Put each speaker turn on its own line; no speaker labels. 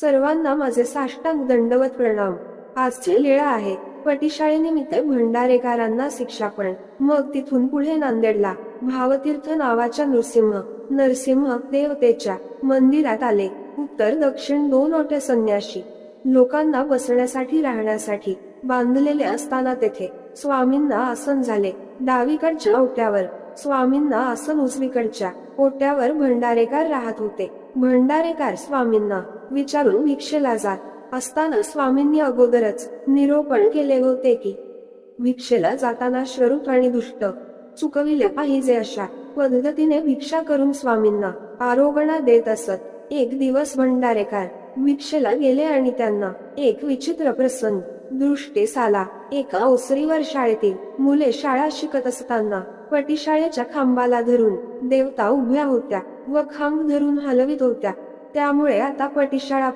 सर्वांना माझे साष्टांग दंडवत प्रणाम. आजची लीळा आहे. पटीशाळेनिमित्त भंडारेकरांना शिक्षापण. मग तिथून पुढे नांदेडला. भावतीर्थ नावाच्या नृसिंह नरसिंह देवतेच्या मंदिरात आले. उत्तर दक्षिण दोन ओटे संन्याशी. लोकांना बसण्यासाठी राहण्यासाठी बांधलेले असताना तेथे स्वामींना आसन झाले. डावीकडच्या ओट्यावर स्वामींना आसन उजवीकडच्या ओट्यावर भंडारेकर राहत होते. भंडारेकार स्वामींना विचारून भिक्षेला जात असताना स्वामींनी अगोदरच निरोपण केले होते की भिक्षेला जाताना श्वरूप आणि दुष्ट चुकविले पाहिजे अशा पद्धतीने भिक्षा करून स्वामींना आरोगणा देत असत. एक दिवस भंडारेकार भिक्षेला गेले आणि त्यांना एक विचित्र प्रसंग दृष्टीस आला एका ओसरीवर शाळेतील मुले शाळा शिकत असताना पटीशाळेच्या खांबाला धरून देवता उभ्या होत्या व खांब धरून हलवित होत्या. त्यामुळे आता पटीशाळा